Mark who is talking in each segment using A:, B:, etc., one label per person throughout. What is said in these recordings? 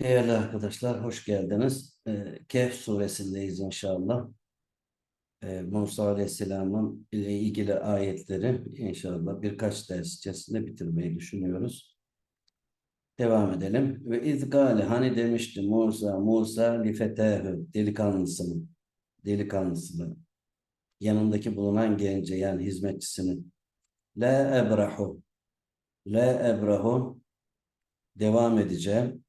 A: Değerli arkadaşlar, hoş geldiniz. Ee, Kehf suresindeyiz inşallah. Ee, Musa Aleyhisselam'ın ile ilgili ayetleri inşallah birkaç ders içerisinde bitirmeyi düşünüyoruz. Devam edelim. Ve izgale hani demişti Musa, Musa li fetâhü delikanlısının, delikanlısının yanındaki bulunan gence yani hizmetçisinin la ebrahu la ebrahu devam edeceğim.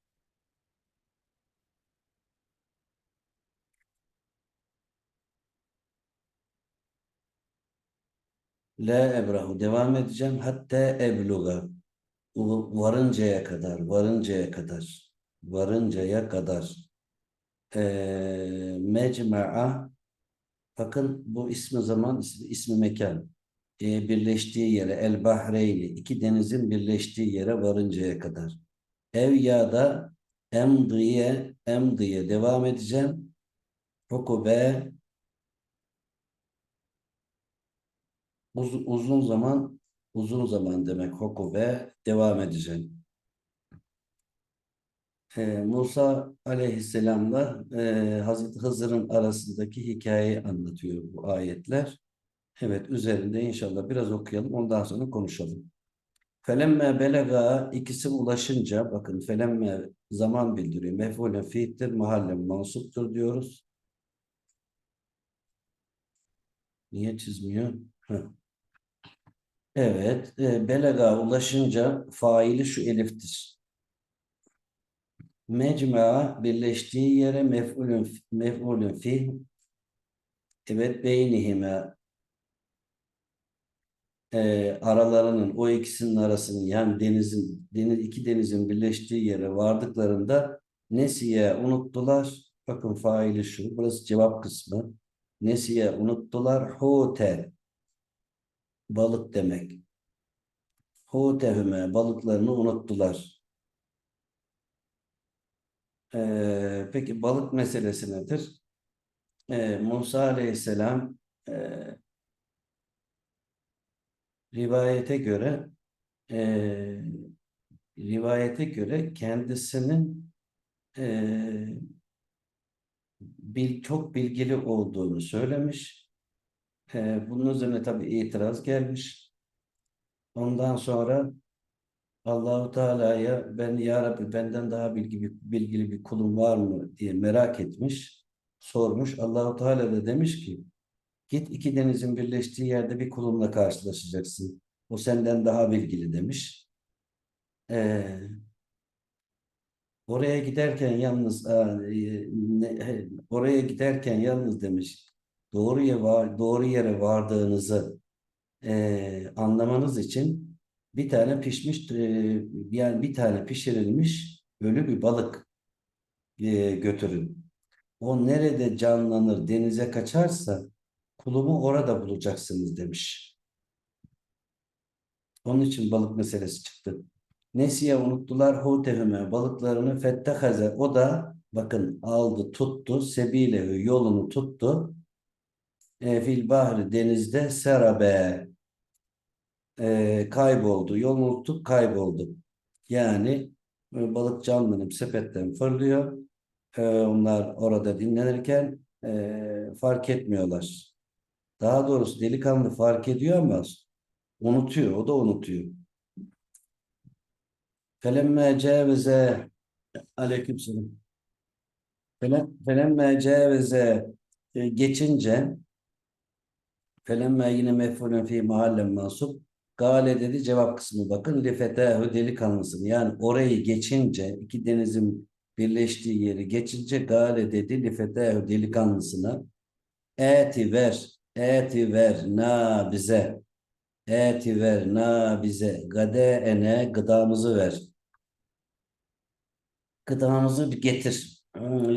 A: La ebrahu devam edeceğim. Hatta ebluga varıncaya kadar, varıncaya kadar, varıncaya kadar. Ee, mecma'a bakın bu ismi zaman, ismi, ismi mekan. Ee, birleştiği yere, el bahreyni, iki denizin birleştiği yere varıncaya kadar. Ev ya da emdiye, emdiye devam edeceğim. Hukube Uz, uzun zaman uzun zaman demek hukube devam edeceğim. Ee, Musa aleyhisselamla e, Hazreti Hızır'ın arasındaki hikayeyi anlatıyor bu ayetler. Evet üzerinde inşallah biraz okuyalım ondan sonra konuşalım. Felemme belega ikisi ulaşınca bakın felemme zaman bildiriyor. Mef'ulen fiildir, mahallen mansuptur diyoruz. Niye çizmiyor? Heh. Evet, e, belaga ulaşınca faili şu eliftir. Mecmua birleştiği yere mef'ulün mef'ulün fi evet beynihime e, aralarının o ikisinin arasının yani denizin deniz iki denizin birleştiği yere vardıklarında nesiye unuttular. Bakın faili şu. Burası cevap kısmı. Nesiye unuttular. Hute balık demek. Hutehüme balıklarını unuttular. Ee, peki balık meselesi nedir? Ee, Musa Aleyhisselam e, rivayete göre e, rivayete göre kendisinin e, bil, çok bilgili olduğunu söylemiş. E, bunun üzerine tabii itiraz gelmiş. Ondan sonra Allahu Teala'ya ben ya Rabbi benden daha bilgi, bilgili bir kulum var mı diye merak etmiş. Sormuş. Allahu Teala da demiş ki git iki denizin birleştiği yerde bir kulumla karşılaşacaksın. O senden daha bilgili demiş. Ee, oraya giderken yalnız e, oraya giderken yalnız demiş. Doğruya var, doğru yere vardığınızı e, anlamanız için bir tane pişmiş e, yani bir tane pişirilmiş ölü bir balık e, götürün. O nerede canlanır denize kaçarsa kulumu orada bulacaksınız demiş. Onun için balık meselesi çıktı. Nesiye unuttular hutehüme balıklarını fettehaze o da bakın aldı tuttu sebilehu yolunu tuttu e, fil bahri denizde serabe e, kayboldu. Yolunu unutup kayboldu. Yani e, balık canlanıp sepetten fırlıyor. E, onlar orada dinlenirken e, fark etmiyorlar. Daha doğrusu delikanlı fark ediyor ama unutuyor. O da unutuyor. Felemme cevize aleykümselam. Felemme cevize e, geçince felemme yine mef'ulün fi mahallen mansup Gale dedi cevap kısmı bakın. Lifetehü delikanlısın. Yani orayı geçince iki denizin birleştiği yeri geçince Gale dedi lifetehü delikanlısına eti ver eti ver na bize eti ver na bize gade ene gıdamızı ver gıdamızı bir getir.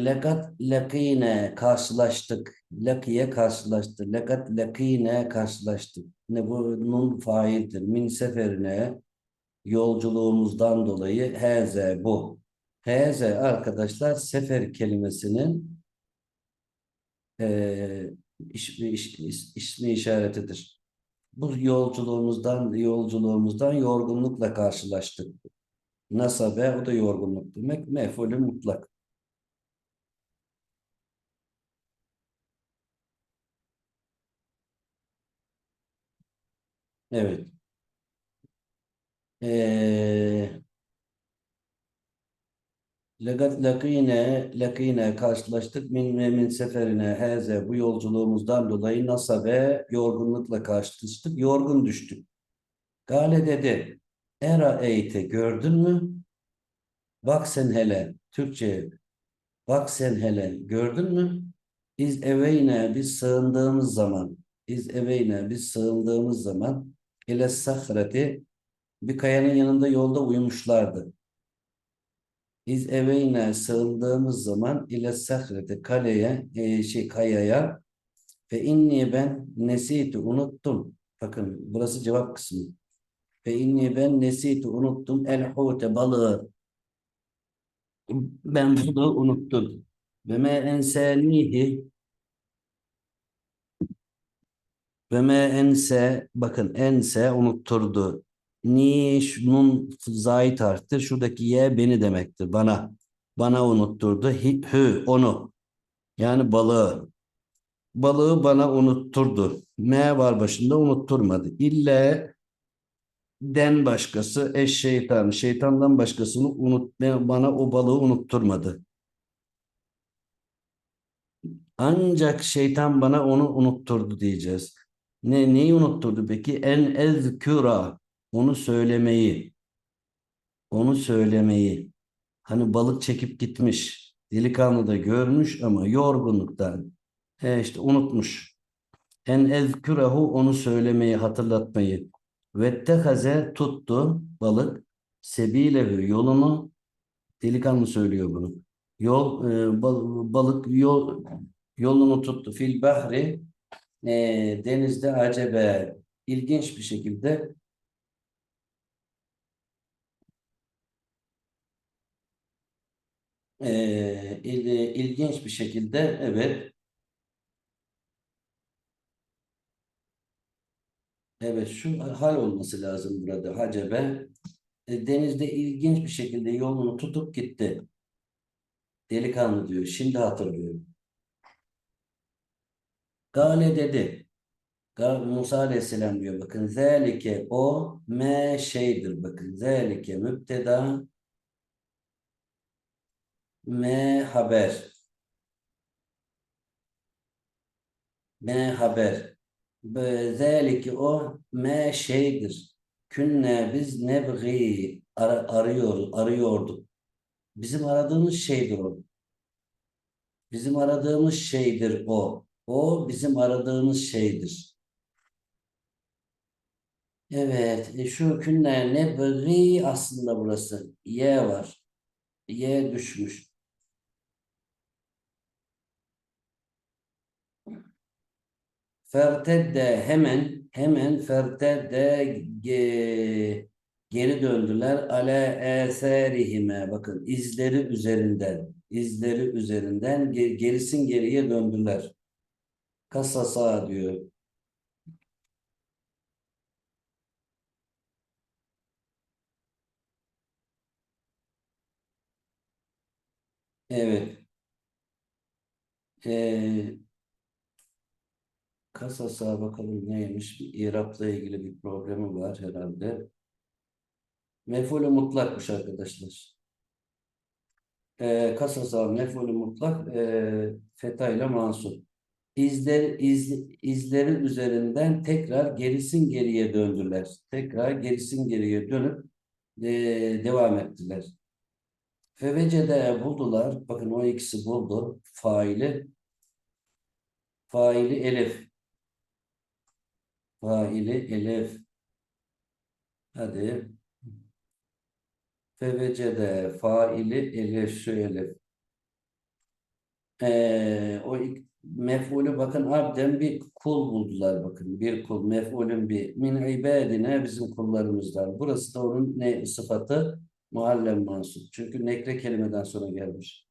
A: Lekat lekine karşılaştık. Lakiye karşılaştı. Lekat lekine karşılaştık. Ne bu nun faildir. Min seferine yolculuğumuzdan dolayı heze bu. Heze arkadaşlar sefer kelimesinin e, iş, ismi işaretidir. Bu yolculuğumuzdan yolculuğumuzdan yorgunlukla karşılaştık. Nasabe o da yorgunluk demek. Mef'ulü mutlak. Evet. Ee, Legat lakine lakine karşılaştık min ve min seferine heze bu yolculuğumuzdan dolayı nasabe yorgunlukla karşılaştık. Yorgun düştük. Gale dedi. Era eğite gördün mü? Bak sen hele. Türkçe. Bak sen hele. Gördün mü? İz eveyne biz sığındığımız zaman. İz eveyne biz sığındığımız zaman ile sahreti bir kayanın yanında yolda uyumuşlardı. İz eveyne sığındığımız zaman ile sahreti kaleye e, şey kayaya ve inni ben nesitu unuttum. Bakın burası cevap kısmı. Ve inni ben nesitu unuttum el hute balığı. Ben bunu unuttum. Ve me ensanihi ve me ense bakın ense unutturdu. Ni şunun zayit harftir. Şuradaki ye beni demektir. Bana. Bana unutturdu. Hi, hü onu. Yani balığı. Balığı bana unutturdu. M var başında unutturmadı. İlle den başkası eş şeytan. Şeytandan başkasını unut bana o balığı unutturmadı. Ancak şeytan bana onu unutturdu diyeceğiz. Ne neyi unutturdu peki? En ezkura onu söylemeyi. Onu söylemeyi. Hani balık çekip gitmiş. Delikanlı da görmüş ama yorgunluktan e işte unutmuş. En ezkürehu onu söylemeyi, hatırlatmayı. Vettehaze tuttu balık. Sebilehu yolunu. Delikanlı söylüyor bunu. Yol e, balık yol yolunu tuttu fil bahri e, denizde acebe ilginç bir şekilde e, il, ilginç bir şekilde evet evet şu hal olması lazım burada Hacebe e, denizde ilginç bir şekilde yolunu tutup gitti. Delikanlı diyor. Şimdi hatırlıyorum. Gale dedi. Musa Aleyhisselam diyor bakın zelike o me şeydir. Bakın zelike müpteda me haber. Me haber. Zelike o me şeydir. Künne biz nebgi ar arıyor arıyorduk. Bizim aradığımız şeydir o. Bizim aradığımız şeydir o o bizim aradığımız şeydir. Evet, e şu künler ne bıgı aslında burası. Y var. Y düşmüş. Fertedde hemen hemen fertedde ge, geri döndüler. Ale eserihime bakın izleri üzerinden izleri üzerinden gerisin geriye döndüler. Kasasa diyor. Evet. Ee, kasasa bakalım neymiş? Bir İrap'la ilgili bir problemi var herhalde. Mef'ulü mutlakmış arkadaşlar. Ee, kasasa mef'ulü mutlak e, feta ile mansup izler, iz, izlerin üzerinden tekrar gerisin geriye döndüler. Tekrar gerisin geriye dönüp e, devam ettiler. Fevecede buldular. Bakın o ikisi buldu. Faili. Faili elif. Faili elif. Hadi. Fevecede faili elif şu elif. Ee, o mef'ulü bakın abden bir kul buldular bakın. Bir kul mef'ulün bir min ibadine bizim kullarımızdan. Burası da onun ne sıfatı? Muallem mansub. Çünkü nekre kelimeden sonra gelmiş.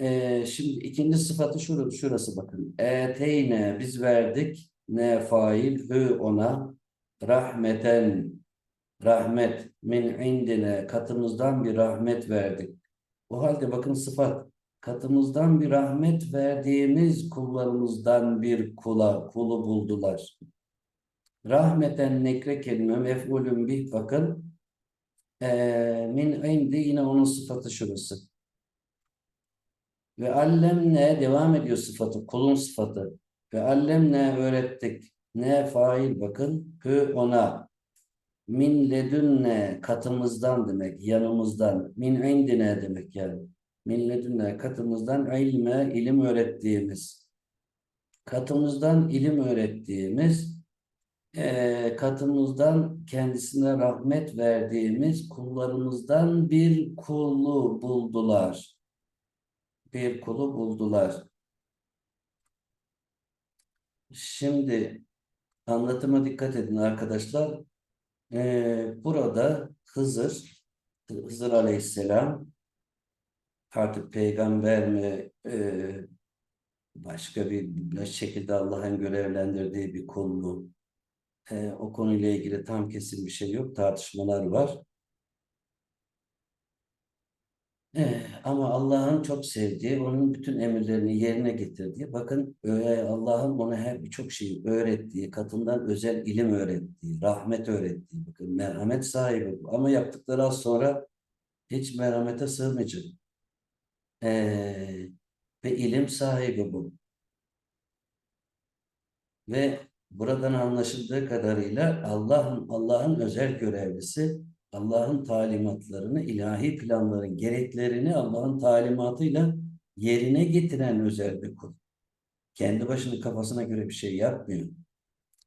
A: Ee, şimdi ikinci sıfatı şurası, şurası bakın. Eteyne biz verdik ne fail hü ona rahmeten rahmet min indine katımızdan bir rahmet verdik. O halde bakın sıfat katımızdan bir rahmet verdiğimiz kullarımızdan bir kula kulu buldular. Rahmeten nekre kelime mef'ulün bih bakın ee, min indi yine onun sıfatı şurası. Ve allemne devam ediyor sıfatı, kulun sıfatı. Ve allemne öğrettik. Ne fail bakın. Hü ona. Min ledünne katımızdan demek, yanımızdan. Min indine demek yani. Min ledünne katımızdan ilme, ilim öğrettiğimiz. Katımızdan ilim öğrettiğimiz, eee, katımızdan kendisine rahmet verdiğimiz kullarımızdan bir kulu buldular bir kulu buldular. Şimdi anlatıma dikkat edin arkadaşlar. Ee, burada Hızır, Hızır Aleyhisselam artık peygamber mi e, başka bir, bir şekilde Allah'ın görevlendirdiği bir kul mu? E, o konuyla ilgili tam kesin bir şey yok. Tartışmalar var. Eh, ama Allah'ın çok sevdiği, onun bütün emirlerini yerine getirdiği, bakın Allah'ın ona her birçok şeyi öğrettiği, katından özel ilim öğrettiği, rahmet öğrettiği, bakın merhamet sahibi bu. Ama yaptıkları az sonra hiç merhamete sığmayacak. Eh, ve ilim sahibi bu. Ve buradan anlaşıldığı kadarıyla Allah'ın Allah'ın özel görevlisi Allah'ın talimatlarını, ilahi planların gereklerini Allah'ın talimatıyla yerine getiren özel bir kul. Kendi başının kafasına göre bir şey yapmıyor.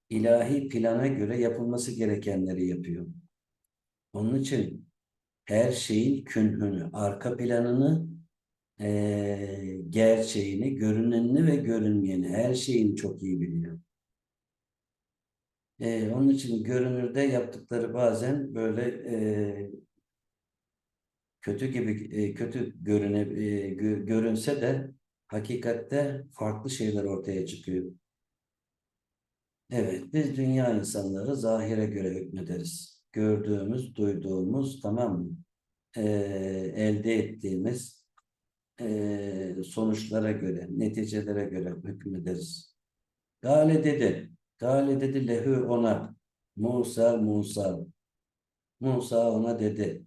A: İlahi plana göre yapılması gerekenleri yapıyor. Onun için her şeyin künhünü, arka planını, e, gerçeğini, görünenini ve görünmeyeni, her şeyini çok iyi biliyor. E, onun için görünürde yaptıkları bazen böyle e, kötü gibi e, kötü görüne, e, gö, görünse de hakikatte farklı şeyler ortaya çıkıyor. Evet, biz dünya insanları zahire göre hükmederiz. Gördüğümüz, duyduğumuz, tamam mı? E, elde ettiğimiz sonuçlara göre, neticelere göre hükmederiz. Gale dedi, Gale dedi lehü ona. Musa Musa. Musa ona dedi.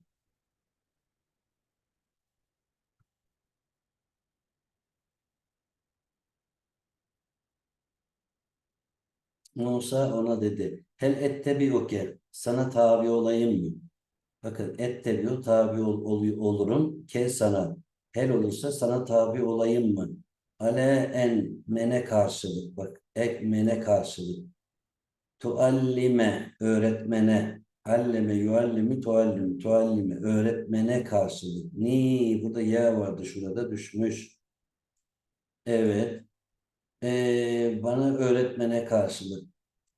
A: Musa ona dedi. Hel ettebiuke. Sana tabi olayım mı? Bakın ettebiu tabi ol, ol, olurum ke sana. Hel olursa sana tabi olayım mı? Ale en mene karşılık. Bak ek mene karşılık. Tuallime öğretmene. Alleme yuallimi tuallim. Tuallime öğretmene karşılık. Ni burada ya vardı şurada düşmüş. Evet. Ee, bana öğretmene karşılık.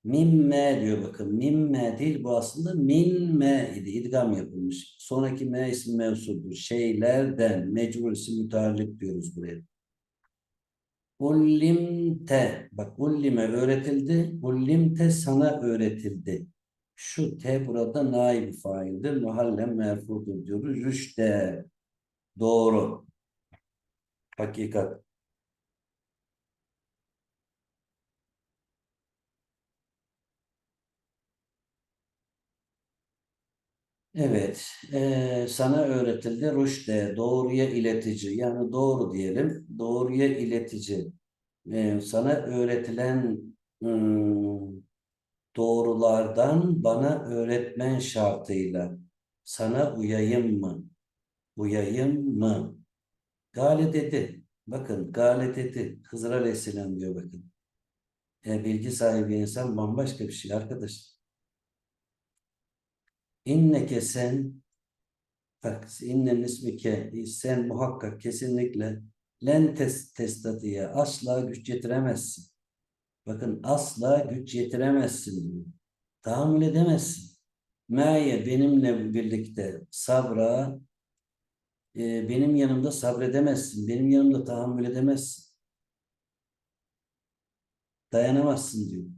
A: Mimme diyor bakın. Mimme değil bu aslında minme idi. İdgam yapılmış. Sonraki me ismi mevsudur. Şeylerden mecbur isim müteallik diyoruz buraya. Ullimte, bak ullime öğretildi, ullimte sana öğretildi. Şu te burada naib faildir, muhallem merfudur diyoruz. Rüşte, doğru, hakikat. Evet, e, sana öğretildi rüşte, doğruya iletici, yani doğru diyelim, doğruya iletici. E, sana öğretilen hmm, doğrulardan bana öğretmen şartıyla sana uyayım mı? Uyayım mı? Gale dedi. Bakın Gale dedi. Hızır Aleyhisselam diyor bakın. E, bilgi sahibi insan bambaşka bir şey arkadaş. İnneke sen bak innen ismike sen muhakkak kesinlikle len tes, testatiye asla güç yetiremezsin. Bakın asla güç yetiremezsin diyor. Tahammül edemezsin. Me'ye benimle birlikte sabra e, benim yanımda sabredemezsin. Benim yanımda tahammül edemezsin. Dayanamazsın diyor.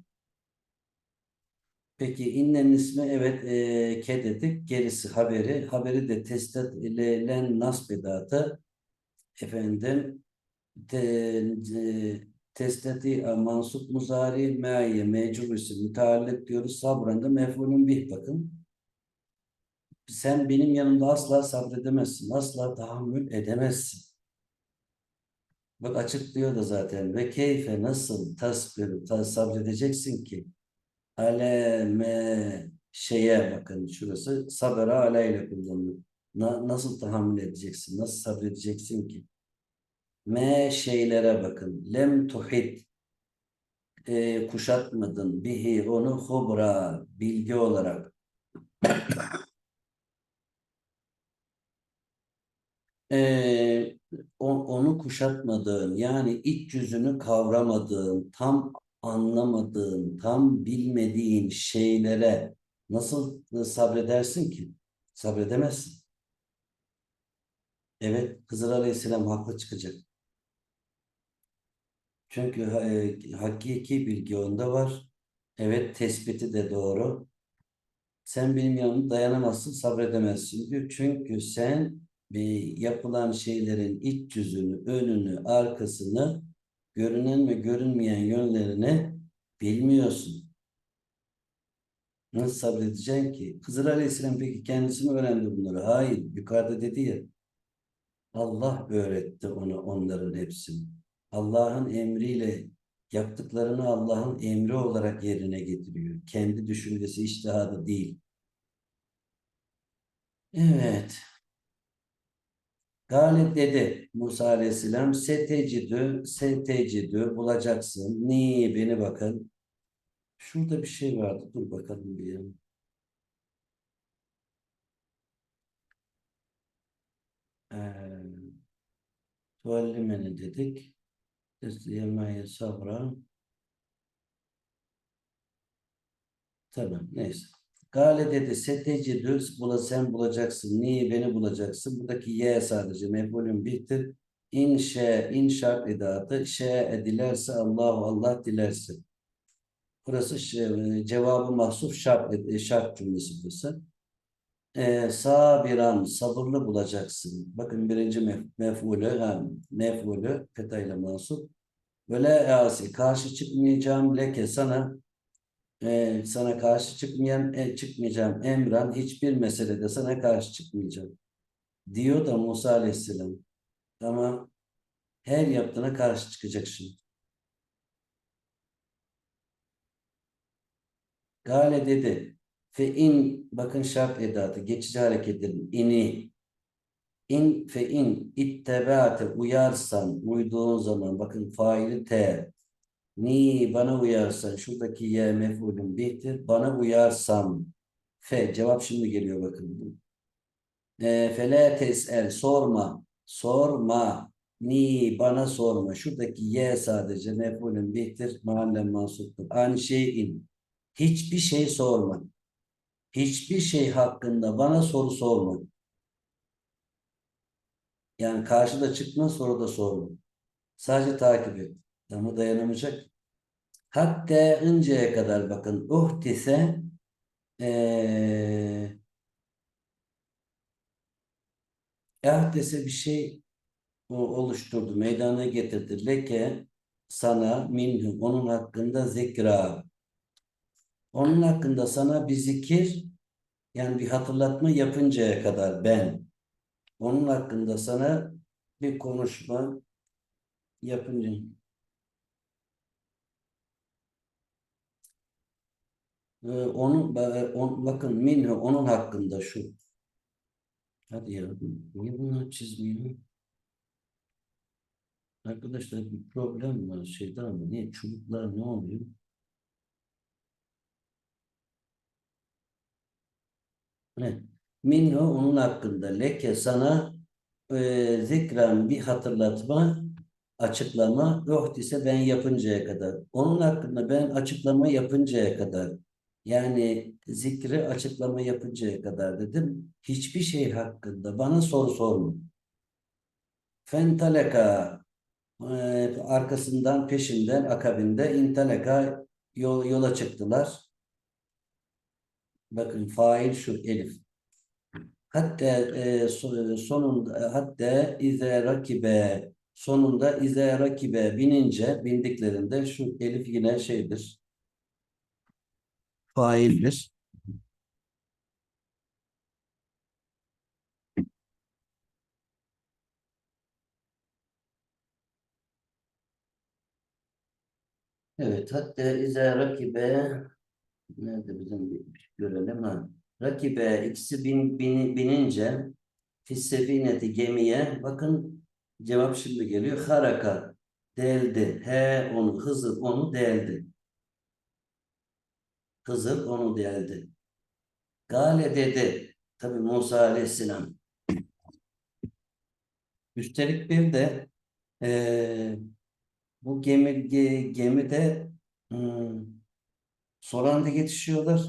A: Peki innen ismi evet e, ke dedik. Gerisi haberi. Haberi de testat ile len nasb edatı. Efendim te, e, testati mansup muzari me'ye mecbur isim müteallik diyoruz. Sabran da mef'ulün bih bakın. Sen benim yanımda asla sabredemezsin. Asla tahammül edemezsin. Bak açıklıyor da zaten. Ve keyfe nasıl tasbir, ta, sabredeceksin ki? Ale me şeye bakın şurası sabera ale ile kullanılıyor. Na, nasıl tahammül edeceksin? Nasıl sabredeceksin ki? Me şeylere bakın. Lem tuhit e, kuşatmadın bihi onu hubra bilgi olarak. e, onu kuşatmadığın yani iç yüzünü kavramadığın, tam anlamadığın, tam bilmediğin şeylere nasıl sabredersin ki? Sabredemezsin. Evet, Hızır Aleyhisselam haklı çıkacak. Çünkü e, hakiki bilgi onda var. Evet, tespiti de doğru. Sen benim yanımda dayanamazsın, sabredemezsin diyor. Çünkü sen bir yapılan şeylerin iç yüzünü, önünü, arkasını, görünen ve görünmeyen yönlerini bilmiyorsun. Nasıl sabredeceksin ki? Hızır Aleyhisselam peki kendisi mi öğrendi bunları? Hayır. Yukarıda dedi ya. Allah öğretti onu onların hepsini. Allah'ın emriyle yaptıklarını Allah'ın emri olarak yerine getiriyor. Kendi düşüncesi, içtihadı değil. Evet. Galip dedi Musa Aleyhisselam setecidü setecidü bulacaksın. Ni beni bakın. Şurada bir şey vardı. Dur bakalım bir. Ee, tuvallimeni dedik. Yemeğe sabra. Tamam neyse. Gale dedi setecidü bula sen bulacaksın. Niye beni bulacaksın? Buradaki ye sadece mef'ulün bihtir. İnşe, inşaat edatı. Şe dilerse Allahu Allah dilerse. Burası şey, cevabı mahsuf şart, e, şart cümlesi burası. Ee, sabiran, sabırlı bulacaksın. Bakın birinci mef mef'ulü, ha, mef'ulü fetayla mahsup. Ve la asi, karşı çıkmayacağım leke sana e, sana karşı çıkmayan, e, çıkmayacağım emran hiçbir meselede sana karşı çıkmayacağım. Diyor da Musa Aleyhisselam. Ama her yaptığına karşı çıkacak şimdi. Gale dedi. Fe in bakın şart edatı geçici hareketlerin ini in fe in ittebaate uyarsan uyduğun zaman bakın faili te ni bana uyarsan şuradaki ye mef'ulün bihtir bana uyarsam fe cevap şimdi geliyor bakın. E, fele tesel sorma sorma ni bana sorma şuradaki ye sadece mef'ulün bihtir mahallen mansuptur. An şeyin hiçbir şey sorma. Hiçbir şey hakkında bana soru sorma. Yani karşıda çıkma soru da sorma. Sadece takip et. Ama dayanamayacak. Hatta önceye kadar bakın uhtise ee, ahdese bir şey oluşturdu, meydana getirdi. Leke sana minhu onun hakkında zikra. Onun hakkında sana bir zikir yani bir hatırlatma yapıncaya kadar ben onun hakkında sana bir konuşma yapınca Ee, onun, ba- on, bakın minhu onun hakkında şu. Hadi ya. Niye bunu çizmiyor? Arkadaşlar bir problem var şeyde ama niye çubuklar ne oluyor? Evet. Minhu onun hakkında leke sana e, zikren bir hatırlatma açıklama yok ise ben yapıncaya kadar. Onun hakkında ben açıklama yapıncaya kadar yani zikri açıklama yapıncaya kadar dedim. Hiçbir şey hakkında bana soru sorma. Fentaleka e, arkasından peşinden akabinde intaleka yol, yola çıktılar. Bakın fail şu elif. Hatta e, so- sonunda hatta ize rakibe sonunda ize rakibe binince bindiklerinde şu elif yine şeydir. Faildir. Evet, hatta ize rakibe nerede bizim bir görelim ha. Rakibe ikisi bin, bin, binince fissefineti gemiye bakın cevap şimdi geliyor. Haraka deldi. He onu Hızır onu deldi. Hızır onu deldi. Gale dedi. Tabi Musa Aleyhisselam. Üstelik bir de eee, bu gemi ge- gemide hmm, son anda yetişiyorlar.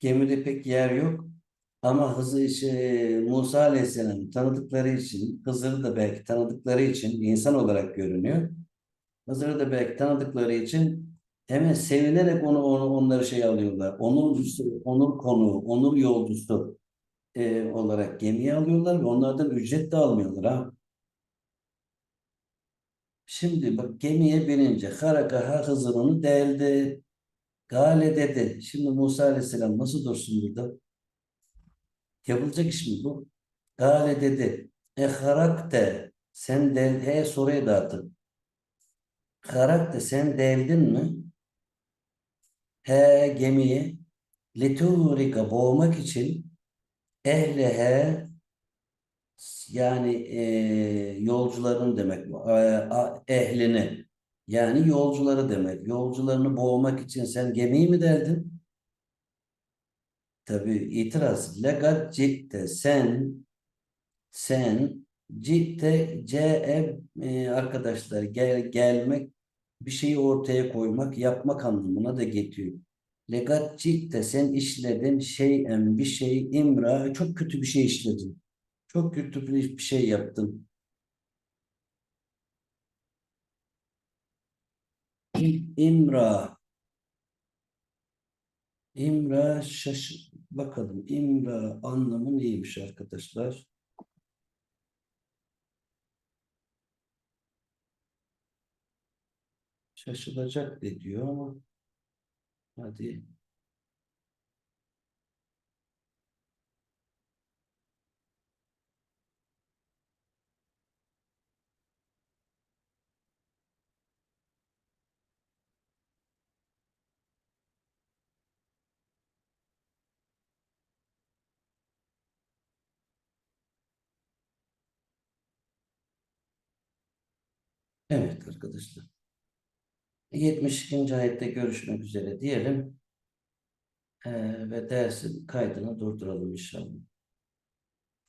A: Gemide pek yer yok. Ama Hızır, şey, Musa Aleyhisselam tanıdıkları için, Hızır'ı da belki tanıdıkları için insan olarak görünüyor. Hızır'ı da belki tanıdıkları için hemen sevinerek onu, onu onları şey alıyorlar. Onur, onur konuğu, onur yolcusu e, olarak gemiye alıyorlar ve onlardan ücret de almıyorlar ha. Şimdi bak gemiye binince Harakaha Hızır onu deldi. Gale dedi. Şimdi Musa Aleyhisselam nasıl dursun burada? Yapılacak iş mi bu? Gale dedi. E harakte sen del he soruya dağıtın. Harakte sen deldin mi? He gemiyi liturika boğmak için ehlehe yani e, yolcuların demek. E, ehlini yani yolcuları demek. Yolcularını boğmak için sen gemiyi mi deldin? Tabii itiraz. Legat citte sen sen citte ce e, arkadaşlar gel gelmek bir şeyi ortaya koymak yapmak anlamına da getiriyor. Legat citte sen işledin şeyen bir şey imra çok kötü bir şey işledin. Çok kötü bir şey yaptın. İm- İmra İmra şaş bakalım İmra anlamı neymiş arkadaşlar? Şaşılacak de diyor ama hadi evet arkadaşlar. 72. ayette görüşmek üzere diyelim. Ee, ve dersin kaydını durduralım inşallah.